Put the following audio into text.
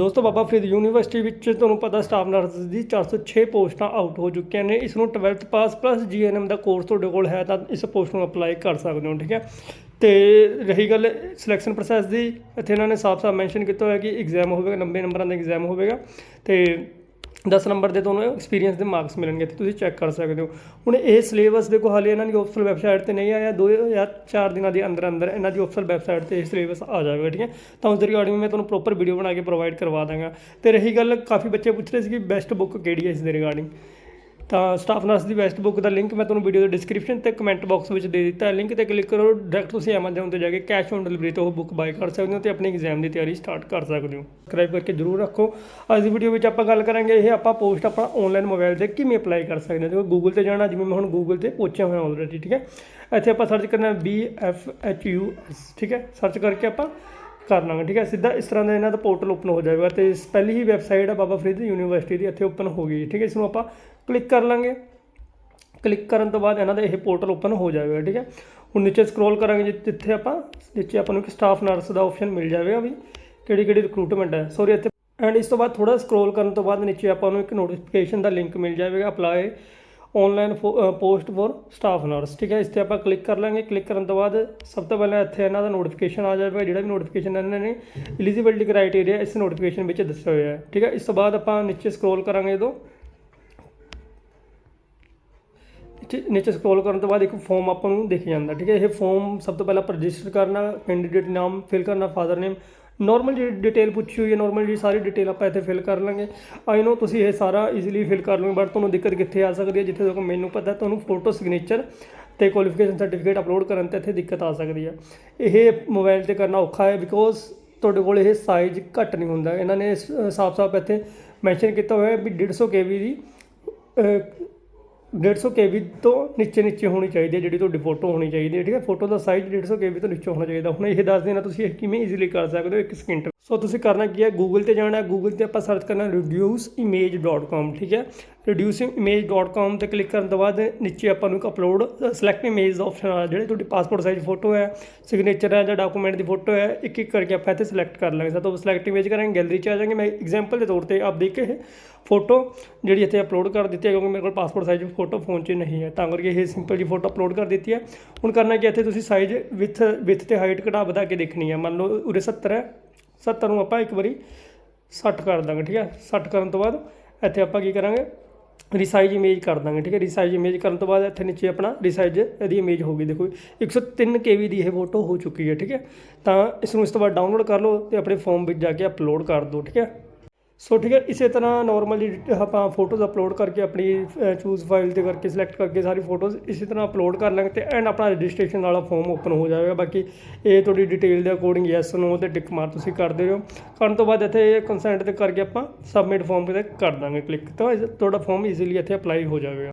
ਦੋਸਤੋ, ਬਾਬਾ ਫਰੀਦ ਯੂਨੀਵਰਸਿਟੀ ਵਿੱਚ ਤੁਹਾਨੂੰ ਪਤਾ ਸਟਾਫ ਨਰਸ ਦੀ 406 ਪੋਸਟਾਂ ਆਊਟ ਹੋ ਚੁੱਕੀਆਂ ਨੇ। ਇਸ ਨੂੰ 12th ਪਾਸ ਪਲੱਸ ਜੀਐਨਐਮ ਦਾ ਕੋਰਸ ਤੁਹਾਡੇ ਕੋਲ ਹੈ ਤਾਂ ਇਸ ਪੋਸਟ ਨੂੰ ਅਪਲਾਈ ਕਰ ਸਕਦੇ ਹੋ, ਠੀਕ ਹੈ? ਤੇ ਰਹੀ ਗੱਲ ਸਿਲੈਕਸ਼ਨ ਪ੍ਰੋਸੈਸ ਦੀ, ਇੱਥੇ ਇਹਨਾਂ ਨੇ ਸਾਫ਼-ਸਾਫ਼ ਮੈਂਸ਼ਨ ਕੀਤਾ ਹੋਇਆ ਕਿ ਐਗਜ਼ਾਮ ਹੋਵੇਗਾ 90 ਨੰਬਰਾਂ ਦਾ ਐਗਜ਼ਾਮ ਹੋਵੇਗਾ। ਤੇ 10 ਨੰਬਰ ਦੇ ਤੁਹਾਨੂੰ ਐਕਸਪੀਰੀਅੰਸ ਦੇ ਮਾਰਕਸ ਮਿਲਣਗੇ ਤੇ ਤੁਸੀਂ ਚੈੱਕ ਕਰ ਸਕਦੇ ਹੋ। ਹੁਣ ਇਹ ਸਿਲੇਬਸ ਦੇਖੋ, ਹਾਲੇ ਇਹਨਾਂ ਦੀ ਆਫੀਸ਼ੀਅਲ ਵੈਬਸਾਈਟ ਤੇ ਨਹੀਂ ਆਇਆ 2 ਜਾਂ 4 ਦਿਨਾਂ ਦੇ ਅੰਦਰ ਅੰਦਰ ਇਹਨਾਂ ਦੀ ਆਫੀਸ਼ੀਅਲ ਵੈਬਸਾਈਟ ਤੇ ਇਹ ਸਿਲੇਬਸ ਆ ਜਾਵੇਗਾ, ਠੀਕ ਹੈ? ਤਾਂ ਉਸ ਦੇ ਰਿਗਾਰਡਿੰਗ ਮੈਂ ਤੁਹਾਨੂੰ ਪ੍ਰੋਪਰ ਵੀਡੀਓ ਬਣਾ ਕੇ ਪ੍ਰੋਵਾਈਡ ਕਰਵਾ ਦਾਂਗਾ। ਤੇ ਰਹੀ ਗੱਲ, ਕਾਫੀ ਬੱਚੇ ਪੁੱਛ ਰਹੇ ਸੀ ਕਿ ਬੈਸਟ ਬੁੱਕ ਕਿਹੜੀ ਹੈ ਇਸ ਦੇ ਰਿਗਾਰਡਿੰਗ ਤਾਂ ਸਟਾਫ ਨਰਸ ਦੀ ਬੈਸਟ ਬੁੱਕ ਦਾ ਲਿੰਕ ਮੈਂ ਤੁਹਾਨੂੰ ਵੀਡੀਓ ਦੇ ਡਿਸਕ੍ਰਿਪਸ਼ਨ ਤੇ ਕਮੈਂਟ ਬਾਕਸ ਵਿੱਚ ਦੇ ਦਿੱਤਾ ਹੈ। ਲਿੰਕ ਤੇ ਕਲਿੱਕ ਕਰੋ ਡਾਇਰੈਕਟ ਤੁਸੀਂ Amazon ਤੇ ਜਾ ਕੇ ਕੈਸ਼ ਔਨ ਡਿਲੀਵਰੀ ਤੋਂ ਉਹ ਬੁੱਕ ਬਾਈ ਕਰ ਸਕਦੇ ਹੋ ਤੇ ਆਪਣੀ ਐਗਜ਼ਾਮ ਦੀ ਤਿਆਰੀ ਸਟਾਰਟ ਕਰ ਸਕਦੇ ਹੋ। ਸਬਸਕ੍ਰਾਈਬ ਕਰਕੇ ਜਰੂਰ ਰੱਖੋ। ਅੱਜ ਦੀ ਵੀਡੀਓ ਵਿੱਚ ਆਪਾਂ ਗੱਲ ਕਰਾਂਗੇ ਇਹ ਆਪਾਂ ਪੋਸਟ ਆਪਣਾ ਆਨਲਾਈਨ ਮੋਬਾਈਲ ਤੇ ਕਿਵੇਂ ਅਪਲਾਈ ਕਰ ਸਕਦੇ ਹਾਂ। ਦੇਖੋ ਗੂਗਲ ਤੇ ਜਾਣਾ, ਜਿਵੇਂ ਮੈਂ ਹੁਣ ਗੂਗਲ ਤੇ ਪਹੁੰਚਿਆ ਹੋਇਆ ਆਲਰੇਡੀ ਠੀਕ ਹੈ। ਇੱਥੇ ਆਪਾਂ ਸਰਚ ਕਰਨਾ B F H U S, ਠੀਕ ਹੈ। ਸਰਚ ਕਰਕੇ ਆਪਾਂ ਕਰ ਲਾਂਗੇ, ਠੀਕ ਹੈ? ਸਿੱਧਾ ਇਸ ਤਰ੍ਹਾਂ ਦਾ ਇਹਨਾਂ ਦਾ ਪੋਰਟਲ ਓਪਨ ਹੋ ਜਾਵੇਗਾ ਤੇ ਪਹਿਲੀ ਹੀ ਵੈਬਸਾਈਟ ਆ ਬਾਬਾ ਫਰੀਦ ਯੂਨੀਵਰਸਿਟੀ ਦੀ, ਇੱਥੇ ਓਪਨ ਹੋ ਗਈ ਠੀਕ ਹੈ? ਇਸ ਨੂੰ ਆਪਾਂ ਕਲਿੱਕ ਕਰ ਲਾਂਗੇ। ਕਲਿੱਕ ਕਰਨ ਤੋਂ ਬਾਅਦ ਇਹਨਾਂ ਦਾ ਇਹ ਪੋਰਟਲ ਓਪਨ ਹੋ ਜਾਵੇਗਾ, ਠੀਕ ਹੈ? ਹੁਣ ਨੀਚੇ ਸਕਰੋਲ ਕਰਾਂਗੇ ਜਿ- ਜਿੱਥੇ ਆਪਾਂ, ਨੀਚੇ ਆਪਾਂ ਨੂੰ ਇੱਕ ਸਟਾਫ ਨਰਸ ਦਾ ਆਪਸ਼ਨ ਮਿਲ ਜਾਵੇਗਾ ਵੀ ਕਿਹੜੀ ਕਿਹੜੀ ਰਿਕਰੂਟਮੈਂਟ ਹੈ। ਸੌਰੀ ਇੱਥੇ ਐਂਡ ਇਸ ਤੋਂ ਬਾਅਦ ਥੋੜਾ ਸਕਰੋਲ ਕਰਨ ਤੋਂ ਬਾਅਦ ਨੀਚੇ ਆਪਾਂ ਨੂੰ ਇੱਕ ਨੋਟੀਫਿਕੇਸ਼ਨ ਦਾ ਲਿੰਕ ਮਿਲ ਜਾਵੇਗਾ apply online post for staff nurse ਠੀਕ ਹੈ? ਇਸ ਤੇ ਆਪਾਂ ਕਲਿੱਕ ਕਰ ਲਾਂਗੇ। ਕਲਿੱਕ ਕਰਨ ਤੋਂ ਬਾਅਦ ਸਭ ਤੋਂ ਪਹਿਲਾਂ ਇੱਥੇ ਇਹਨਾਂ ਦਾ ਨੋਟੀਫਿਕੇਸ਼ਨ ਆ ਜਾਵੇਗਾ। ਜਿਹੜਾ ਵੀ ਨੋਟੀਫਿਕੇਸ਼ਨ ਇਹਨਾਂ ਨੇ ਐਲੀਜੀਬਿਲਟੀ ਕ੍ਰਾਈਟੇਰੀਆ ਇਸ ਨੋਟੀਫਿਕੇਸ਼ਨ ਵਿੱਚ ਦੱਸਿਆ ਹੋਇਆ ਹੈ। ਠੀਕ ਹੈ? ਇਸ ਤੋਂ ਬਾਅਦ ਆਪਾਂ ਨੀਚੇ ਸਕਰੋਲ ਕਰਾਂਗੇ ਜਦੋਂ। ਨੀਚੇ- ਨੀਚੇ ਸਕਰੋਲ ਕਰਨ ਤੋਂ ਬਾਅਦ ਇੱਕ ਫਾਰਮ ਆਪਾਂ ਨੂੰ ਦਿਖ ਜਾਂਦਾ। ਠੀਕ ਹੈ? ਇਹ ਫਾਰਮ ਸਭ ਤੋਂ ਪਹਿਲਾਂ ਆਪਾਂ ਰਜਿਸਟਰ ਕਰਨਾ ਕੈਂਡੀਡੇਟ ਨਾਮ ਫਿਲ ਕਰਨਾ ਫਾਦਰ ਨੇਮ ਨਾਰਮਲ ਜਿਹੜੀ ਡਿਟੇਲ ਪੁੱਛੀ ਹੋਈ ਹੈ ਨਾਰਮਲ ਜਿਹੜੀ ਸਾਰੀ ਡਿਟੇਲ ਆਪਾਂ ਇੱਥੇ ਫਿਲ ਕਰ ਲਾਂਗੇ। ਆਈ ਨੋ ਤੁਸੀਂ ਇਹ ਸਾਰਾ ਈਜ਼ੀਲੀ ਫਿਲ ਕਰ ਲਓਗੇ ਬਟ ਤੁਹਾਨੂੰ ਦਿੱਕਤ ਕਿੱਥੇ ਆ ਸਕਦੀ ਹੈ, ਜਿੱਥੇ ਤੱਕ ਮੈਨੂੰ ਪਤਾ, ਤੁਹਾਨੂੰ ਫੋਟੋ ਸਿਗਨੇਚਰ ਤੇ ਕੁਆਲੀਫਿਕੇਸ਼ਨ ਸਰਟੀਫਿਕੇਟ ਅਪਲੋਡ ਕਰਨ ਤੇ ਇੱਥੇ ਦਿੱਕਤ ਆ ਸਕਦੀ ਹੈ। ਇਹ ਮੋਬਾਈਲ ਤੇ ਕਰਨਾ ਔਖਾ ਹੈ ਬਿਕੋਜ਼ ਤੁਹਾਡੇ ਕੋਲ ਇਹ ਸਾਈਜ਼ ਘੱਟ ਨਹੀਂ ਹੁੰਦਾ। ਇਹਨਾਂ ਨੇ ਸਾਫ਼-ਸਾਫ਼ ਇੱਥੇ ਮੈਂਸ਼ਨ ਕੀਤਾ ਹੋਇਆ ਹੈ ਵੀ 150 ਕੇਬੀ ਦੀ 150 ਕੇਬੀ ਤੋਂ ਨੀਚੇ ਨੀਚੇ ਹੋਣੀ ਚਾਹੀਦੀ ਹੈ, ਜਿਹੜੀ ਤੁਹਾਡੀ ਫੋਟੋ ਹੋਣੀ ਚਾਹੀਦੀ ਹੈ, ਠੀਕ ਹੈ? ਫੋਟੋ ਦਾ ਸਾਈਜ਼ 150 ਕੇਬੀ ਤੋਂ ਨੀਚੇ ਹੋਣਾ ਚਾਹੀਦਾ। ਹੁਣ ਇਹ ਦੱਸ ਦੇਣਾ ਤੁਸੀਂ ਇਹ ਕਿਵੇਂ ਈਜ਼ੀਲੀ ਕਰ ਸਕਦੇ ਹੋ ਇੱਕ ਸਕਿੰਟ ਸੋ ਤੁਸੀਂ ਕਰਨਾ ਕੀ ਹੈ? ਗੂਗਲ ਤੇ ਜਾਣਾ ਗੂਗਲ ਤੇ ਆਪਾਂ ਸਰਚ ਕਰਨਾ reduceimage.com ਠੀਕ ਹੈ? reduceimage.com ਤੇ ਕਲਿੱਕ ਕਰਨ ਤੋਂ ਬਾਅਦ ਨੀਚੇ ਆਪਾਂ ਨੂੰ ਇੱਕ ਅਪਲੋਡ ਸਿਲੈਕਟ ਇਮੇਜ ਦਾ ਆਪਸ਼ਨ ਆ ਜਿਹੜੇ ਤੁਹਾਡੀ ਪਾਸਪੋਰਟ ਸਾਈਜ਼ ਫੋਟੋ ਹੈ ਸਿਗਨੇਚਰ ਹੈ ਜਾਂ ਡਾਕੂਮੈਂਟ ਦੀ ਫੋਟੋ ਹੈ ਇੱਕ ਇੱਕ ਕਰਕੇ ਆਪਾਂ ਇੱਥੇ ਸਿਲੈਕਟ ਕਰ ਲਾਂਗੇ। ਸਭ ਤੋਂ ਸਿਲੈਕਟ ਇਮੇਜ ਕਰਾਂਗੇ ਗੈਲਰੀ 'ਚ ਆ ਜਾਵਾਂਗੇ ਮੈਂ ਐਗਜ਼ਾਮਪਲ ਦੇ ਤੌਰ ਤੇ ਆਪ ਦੇਖੇ ਫੋਟੋ ਜਿਹੜੀ ਇੱਥੇ ਅਪਲੋਡ ਕਰ ਦਿੱਤੀ ਹੈ, ਕਿਉਂਕਿ ਮੇਰੇ ਕੋਲ ਪਾਸਪੋਰਟ ਸਾਈਜ਼ ਫੋਟੋ ਫੋਨ 'ਚ ਨਹੀਂ ਹੈ। ਤਾਂ ਕਰਕੇ ਇਹ ਸਿੰਪਲ ਜੀ ਫੋਟੋ ਅਪਲੋਡ ਕਰ ਦਿੱਤੀ ਹੈ। ਹੁਣ ਕਰਨਾ ਕਿ ਇੱਥੇ ਤੁਸੀਂ ਸਾਈਜ਼ ਵਿਥ ਵਿਥ ਤੇ ਹਾਈਟ ਘਟਾ ਵਧਾ ਕੇ ਦੇਖਣੀ ਹੈ। ਮੰਨ ਲਓ ਉਰੇ 70 ਹੈ 70 ਨੂੰ ਆਪਾਂ ਇੱਕ ਵਾਰੀ 60 ਕਰ ਦਾਂਗੇ, ਠੀਕ ਹੈ? 60 ਕਰਨ ਤੋਂ ਬਾਅਦ ਇੱਥੇ ਆਪਾਂ ਕੀ ਕਰਾਂਗੇ? ਰੀਸਾਈਜ਼ ਇਮੇਜ ਕਰ ਦਾਂਗੇ, ਠੀਕ ਹੈ? ਰੀਸਾਈਜ਼ ਇਮੇਜ ਕਰਨ ਤੋਂ ਬਾਅਦ ਇੱਥੇ ਨੀਚੇ ਆਪਣਾ ਰੀਸਾਈਜ਼ ਇਹਦੀ ਇਮੇਜ ਹੋ ਗਈ। ਦੇਖੋ 103 ਕੇਵੀ ਦੀ ਇਹ ਫੋਟੋ ਹੋ ਚੁੱਕੀ ਹੈ, ਠੀਕ ਹੈ? ਤਾਂ ਇਸ ਨੂੰ ਇਸ ਤੋਂ ਬਾਅਦ ਡਾਊਨਲੋਡ ਕਰ ਲਓ ਤੇ ਆਪਣੇ ਫੋਨ ਵਿੱਚ ਜਾ ਕੇ ਅਪਲੋਡ ਕਰ ਦਿਓ, ਠੀਕ ਹੈ? ਸੋ ਠੀਕ ਹੈ, ਇਸੇ ਤਰ੍ਹਾਂ ਨੋਰਮਲੀ ਆਪਾਂ ਫੋਟੋਜ਼ ਅਪਲੋਡ ਕਰਕੇ ਆਪਣੀ ਚੂਜ਼ ਫਾਈਲ ਤੇ ਕਰਕੇ ਸਿਲੈਕਟ ਕਰਕੇ ਸਾਰੀ ਫੋਟੋਜ਼ ਇਸੇ ਤਰ੍ਹਾਂ ਅਪਲੋਡ ਕਰ ਲਾਂਗੇ ਤੇ ਐਂਡ ਆਪਣਾ ਰਜਿਸਟ੍ਰੇਸ਼ਨ ਵਾਲਾ ਫਾਰਮ ਓਪਨ ਹੋ ਜਾਵੇਗਾ। ਬਾਕੀ ਇਹ ਤੁਹਾਡੀ ਡਿਟੇਲ ਦੇ ਅਕੋਰਡਿੰਗ ਯੈਸ ਨੋ ਤੇ ਟਿਕ ਮਾਰ ਤੁਸੀਂ ਕਰਦੇ ਰਹੋ। ਕਰਨ ਤੋਂ ਬਾਅਦ ਇੱਥੇ ਕੰਸੈਂਟ ਤੇ ਕਰਕੇ ਆਪਾਂ ਸਬਮਿਟ ਫਾਰਮ ਤੇ ਕਰ ਦਾਂਗੇ ਕਲਿੱਕ ਤਾਂ ਤੁਹਾਡਾ ਫਾਰਮ ਈਜ਼ੀਲੀ ਇੱਥੇ ਅਪਲਾਈ ਹੋ ਜਾਵੇਗਾ।